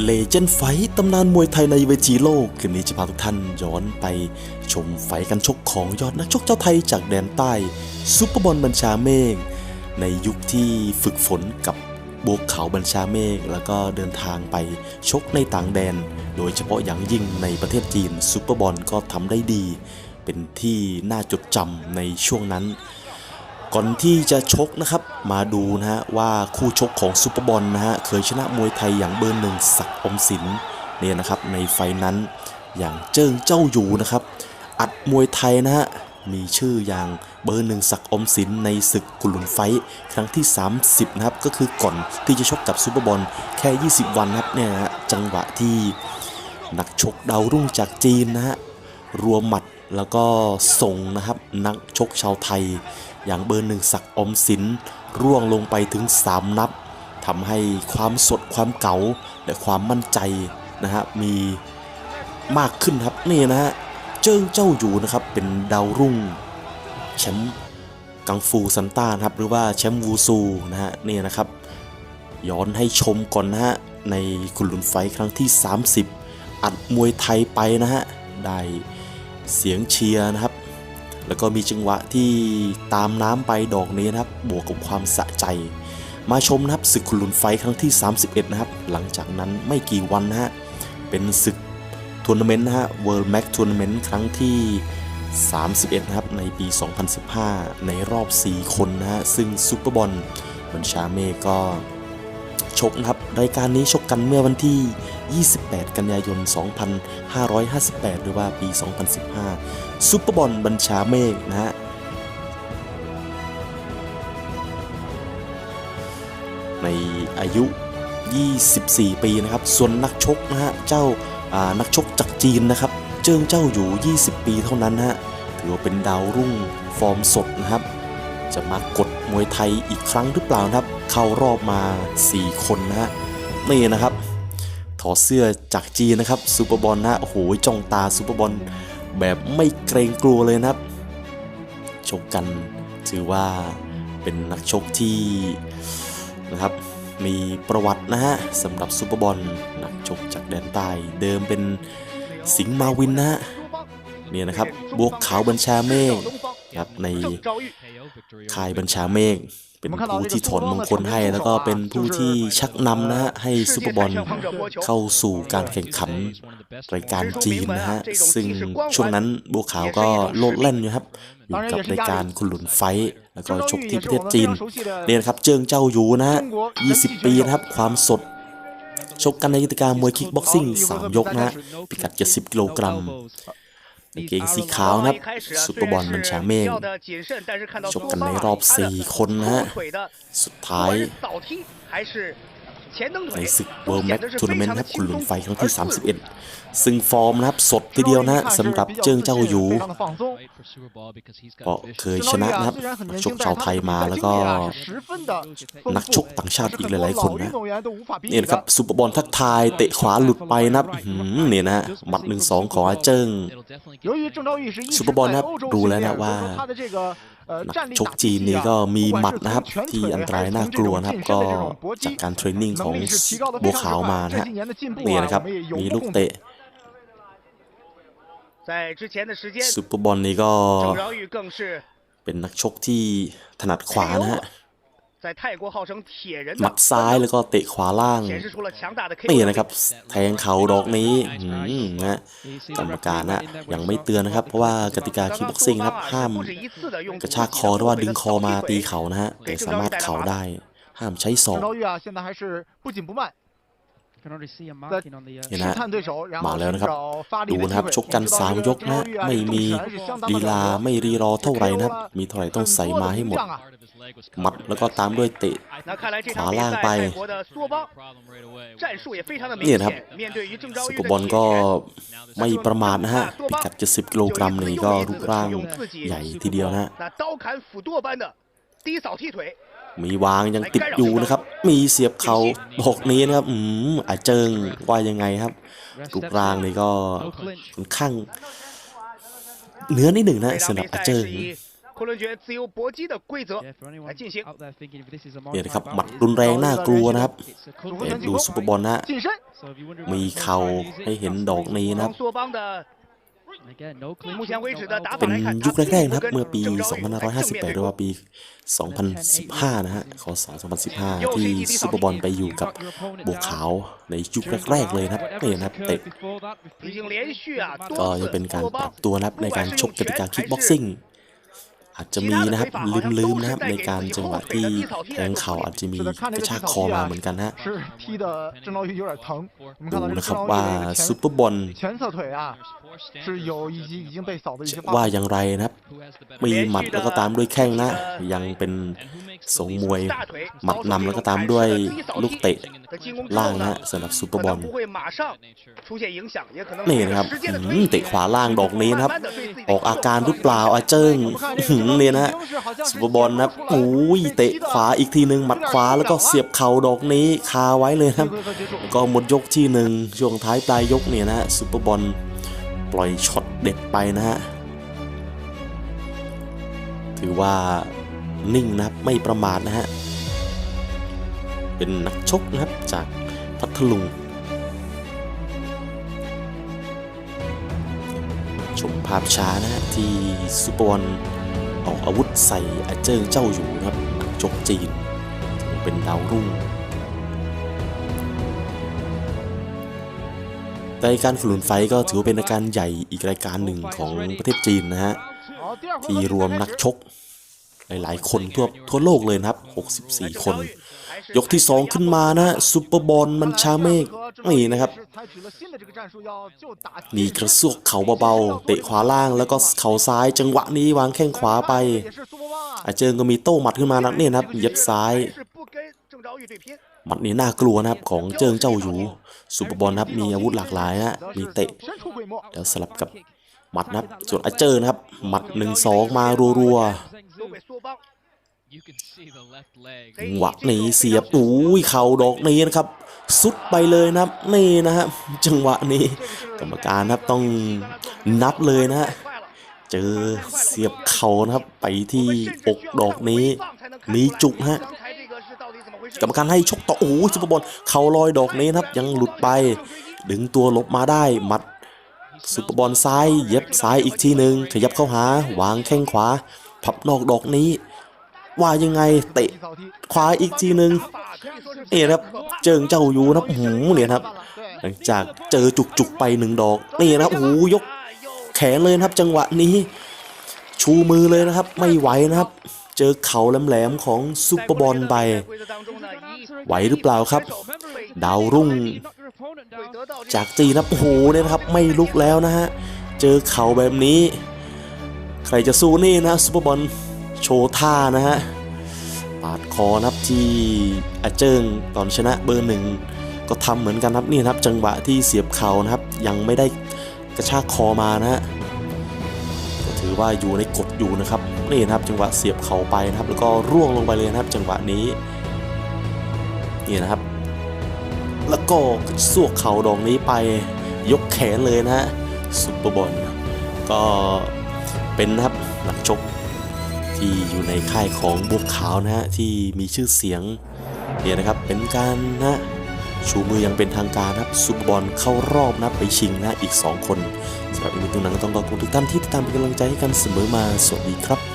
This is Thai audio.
เลเจนด์ไฟตำนานมวยไทยในเวทีโลก คืนนี้จะพาทุกท่านย้อนไปชมไฟกันชกของยอดนักชกเจ้าไทยจากแดนใต้ซุปเปอร์บอลบัญชาเมฆในยุคที่ฝึกฝนกับโบวกเขาบัญชาเมฆแล้วก็เดินทางไปชกในต่างแดน โดยเฉพาะอย่างยิ่งในประเทศจีนซุปเปอร์บอลก็ทำได้ดี เป็นที่น่าจดจำในช่วงนั้น ก่อนที่จะชกนะครับมาดูนะฮะว่าคู่ชกของซุปเปอร์บอลนะฮะเคยชนะมวยไทยอย่างเบอร์หนึ่งศักดิ์อมสินเนี่ยนะครับในไฟล์นั้นอย่างเจิ้งเจ้าอยู่นะครับ อัดมวยไทยนะฮะมีชื่ออย่างเบอร์หนึ่งศักดิ์อมสินในศึกกุลุนไฟท์ครั้งที่ 30 นะครับ ก็คือก่อนที่จะชกกับซุปเปอร์บอลแค่ 20 วันนะครับเนี่ยนะฮะจังหวะที่นักชกดาวรุ่งจากจีนนะฮะรวมหมัด แล้วก็ส่งนะครับนักชกชาวไทย อย่างเบอร์หนึ่งศักดิ์อมสินร่วงลงไปถึง 3 นับทำให้ความสดความเก๋าและความมั่นใจนะฮะมีมากขึ้นครับนี่นะฮะเจิ้งเจ้าอยู่นะครับเป็นดาวรุ่งแชมป์กังฟูซันต้านะครับหรือว่าแชมป์วูซูนะฮะนี่นะครับ ย้อนให้ชมก่อนนะฮะในคุณลุนไฟครั้งที่ 30 อัดมวยไทยไปนะฮะได้ เสียงเชียร์นะครับ แล้วก็มีจังหวะที่ตามน้ำไปดอกนี้นะครับ บวกกับความสะใจ มาชมนะครับศึกคุณลุนไฟครั้งที่ 31 นะครับ หลังจากนั้นไม่กี่วันนะฮะ เป็นศึกทัวร์นาเมนต์นะฮะ World Max Tournament ครั้งที่ 31 นะครับ ในปี 2015 ในรอบ 4 คนนะฮะ ซึ่งซุปเปอร์บอลบัญชาเมก็ชกนะครับ รายการนี้ชกกันเมื่อวันที่ 28 กันยายน 2558 หรือว่าปี 2015 ซุปเปอร์บอลบัญชาเมฆนะฮะในอายุ 24 ปีนะครับ ส่วนนักชกนะฮะ เจ้านักชกจากจีนนะครับ เจิ้งเจ้าอยู่ 20 ปีเท่านั้นฮะ ถือว่าเป็นดาวรุ่งฟอร์มสดนะครับ จะมากดมวยไทยอีกครั้งหรือเปล่านะครับ เข้ารอบมา 4 คนนะฮะ นี่นะครับ ถอดเสื้อจากจีนนะครับซูเปอร์บอลนะโอ้โหจ้องตาซูเปอร์บอลแบบไม่เกรงกลัวเลยนะครับชกกันถือว่าเป็นนักชกที่นะครับมีประวัตินะฮะสำหรับซูเปอร์บอลนักชกจากแดนใต้เดิมเป็นสิงห์มาวินนะเนี่ยนะครับบวกขาวบัญชาเมฆ ครับในคายบัญชาเมฆเป็นผู้ที่ถอนมงคลให้แล้วก็เป็นผู้ที่ชักนำนะฮะให้ซูเปอร์บอลเข้าสู่การแข่งขันรายการจีนนะฮะซึ่งช่วงนั้นบัวขาวก็โลดแล่นอยู่ครับอยู่กับรายการคุณหลุนไฟแล้วก็ชกที่ประเทศจีนเนี่ยนะครับเจิงเจ้าอยู่นะฮะ20 ปีนะครับความสดชกกันในกิจการมวยคิกบ็อกซิ่ง3ยกนะฮะพิกัด 70 กิโลกรัม กางเกงสีขาวนะครับซุปเปอร์บอลบัญชาเมฆชกกันในรอบ 4 คนนะฮะ สุดท้าย ในศึก World Match Tournament นะครับคุณหลุนไฟครั้งที่ 31 ซึ่งฟอร์มนะครับสดทีเดียวนะฮะสำหรับเจิ้งเจ้าหยูก็เคยชนะนะครับนักชกชาวไทยมาแล้วก็นักชกต่างชาติอีกหลายๆคนนะนี่นะครับซุปเปอร์บอลทักทายเตะขวาหลุดไปนะครับหืมเนี่ยนะฮะหมัดหนึ่งสองของอาเจิ้งซูเปอร์บอลนะครับดูแล้วนะว่านัก ชกจีนนี่ก็มีหมัดนะครับ ที่อันตรายน่ากลัวนะครับ ก็จากการเทรนนิ่งของบัวขาวมานะฮะนี่นะครับ มีลูกเตะซุปเปอร์บอลนี่ก็เป็นนักชกที่ถนัดขวานะฮะ หมัดซ้ายแล้วก็เตะขวาล่างนี่นะครับ แทงเข่าดอกนี้หืมนะกรรมการนะยังไม่เตือนนะครับ เพราะว่ากติกาคีบ็อกซิ่งนะครับห้าม กระชากคอหรือว่าดึงคอมาตีเข่านะฮะแต่สามารถเข่าได้ ห้ามใช้ศอก เห็นนะมามาแล้แล้ววนะนะคครัรับบดูดูนะนะคครัรับบชชกกกักันนสาสามมยยกกนะนะ ไม่ไม่มีมีลีลีลาลาไม่รีรอเท่าไหร่นะครับ มีเท่าไหร่ต้องใส่มาให้หมด หมัดแล้วก็ตามด้วยเตะขวาล่างไปเนี่นี่ยนะนะคครัรับบซุซุปปเปเปออร์ร์บบออลลก็ก็ไม่ไม่ปประระมามาททนะนะฮะฮะ พิกัด70กิโลกรัมนี่ก็รูปร่างใหญ่ทีเดียวนะฮะ มีวางยังติดอยู่นะครับ มีเสียบเขาบอกนี้นะครับ อืมอาเจิงว่ายังไงครับรูปร่างนี่ก็ค่อนข้างเนื้อนิดหนึ่งนะสำหรับอาเจิงเนี่ยนะครับหมัดรุนแรงน่ากลัวนะครับดูซุปเปอร์บอลนะมีเข่าให้เห็นดอกนี้นะครับ 目 clinch, 前为 no 止的打 elbow. 法 เป็น 来看， ยุค 他 แร 并 กๆนะครับ 不跟 เมื่อปี 郑昭宇在正面 2558 ห 对 รือ 攻 ว่าปี 2015 นะฮะคศ2015 ที่ซุปเปอร์บอลไปอยู่กับ บัวขาวในยุคแรกๆเลยนะครับเนี่ยนะครับเตะ 已经连续啊 ก็ 多 ยัง 次 เป็นการ 霍 ปรับ 邦 ตัวนะครับในการชกกติกาคิกบ็อกซิ่ง อาจจะมีนะครับลืมลืมนะครับในการจังหวะที่แทงเข่าอาจจะมีกระชากคอมาเหมือนกันฮะดูนะครับว่าซูเปอร์บอลว่าอย่างไรนะครับ มีหมัดแล้วก็ตามด้วยแข้งนะ ยังเป็นสงมวย หมัดนำแล้วก็ตามด้วยลูกเตะล่างนะสำหรับซูเปอร์บอลนี่นะครับเตะขวาล่างดอกนี้นะครับ ออกอาการรือเปล่าอาเจิ้งเนี่ยนะฮะซุปเปอร์บอลนะครับโอ้ยเตะขวาอีกทีหนึ่งหมัดขวาแล้วก็เสียบเข่าดอกนี้คาไว้เลยครับ ก็หมดยกที่หนึ่งช่วงท้ายปลายยกเนี่ยนะฮะซุปเปอร์บอลปล่อยช็อตเด็ดไปนะฮะถือว่านิ่งนะครับไม่ประมาทนะฮะเป็นนักชกนะครับจากพัทลุงชมภาพช้านะฮะที่ซุปเปอร์บอล ออกอาวุธใส่อาเจิ้งเจ้าอยู่นะครับนักชกจีนถือเป็นดาวรุ่ง รายการฝุ่นไฟก็ถือว่าเป็นรายการใหญ่อีกรายการหนึ่งของประเทศจีนนะฮะ ที่รวมนักชก หลาย ๆ คนทั่วทั่วโลกเลยนะครับ 64 คน ยกที่ 2 ขึ้นมานะซูเปอร์บอลมันชาเมฆนี่นะครับ มีกระซวกเข่าเบาๆ เตะขวาล่างแล้วก็เข่าซ้ายจังหวะนี้วางแข้งขวาไป อาเจิงก็มีโต้หมัดขึ้นมานักเนี่ยนะครับเย็บซ้ายหมัดนี้น่ากลัวนะครับของเจิงเจ้าหยูซุปเปอร์บอลครับมีอาวุธหลากหลายนะฮะมีเตะแล้วสลับกับ หมัดนะครับ ส่วนอาเจอร์นะครับ หมัด1-2มารัวๆจังหวะนี้เสียบอุ้ยเข่าดอกนี้นะครับ สุดไปเลยนะครับนี่นะครับจังหวะนี้กรรมการนะครับต้องนับเลยนะฮะเจอเสียบเข่านะครับ ไปที่อกดอกนี้มีจุกฮะกรรมการให้ชกต่อโอ้โหซุปเปอร์บอลเข่าลอยดอกนี้นะครับ ยังหลุดไป ดึงตัวลบมาได้หมัด ซุปเปอร์บอลซ้าย เย็บซ้ายอีกทีหนึ่งขยับเข้าหาวางแข้งขวา พับนอกดอกนี้ ว่ายังไงเตะขวาอีกทีหนึ่งเอ๋ครับเจิงเจ้าอยู่นะหูเนี่ยครับ หลังจากเจอจุกๆไปหนึ่งดอกนี่นะครับโอ้โหยกแขนเลยนะครับจังหวะนี้ ชูมือเลยนะครับ ไม่ไหวนะครับ เจอเขาแหลมๆของซุปเปอร์บอลไป ไหวหรือเปล่าครับ ดาวรุ่ง จากจีนนะครับโอ้โหเนี่ยนะครับไม่ลุกแล้วนะฮะ เจอเข่าแบบนี้ ใครจะสู้นี่นะซุปเปอร์บอลโชว์ท่านะฮะ ปาดคอนะครับที่อาเจิงตอนชนะเบอร์หนึ่งก็ทำเหมือนกันครับนี่นะครับจังหวะที่เสียบเข่านะครับ ยังไม่ได้กระชากคอมานะฮะก็ถือว่าอยู่ในกฎอยู่นะครับ นี่นะครับจังหวะเสียบเข่าไปนะครับ แล้วก็ร่วงลงไปเลยนะครับ จังหวะนี้นี่นะครับ แล้วก็สวกเข่าดอกนี้ไปยกแขนเลยนะฮะซุปเปอร์บอลก็เป็นนะครับนักชกที่อยู่ในค่ายของบัวขาวนะฮะที่มีชื่อเสียงเนี่ยนะครับเป็นการนะชูมือยังเป็นทางการนะครับซุปเปอร์บอลเข้ารอบนะไปชิงนะอีก 2 คนสำหรับอีกหนึ่งตัวหนังก็ต้องขอบคุณทุกท่านที่ติดตามเป็นกำลังใจให้กันเสมอมาสวัสดีครับ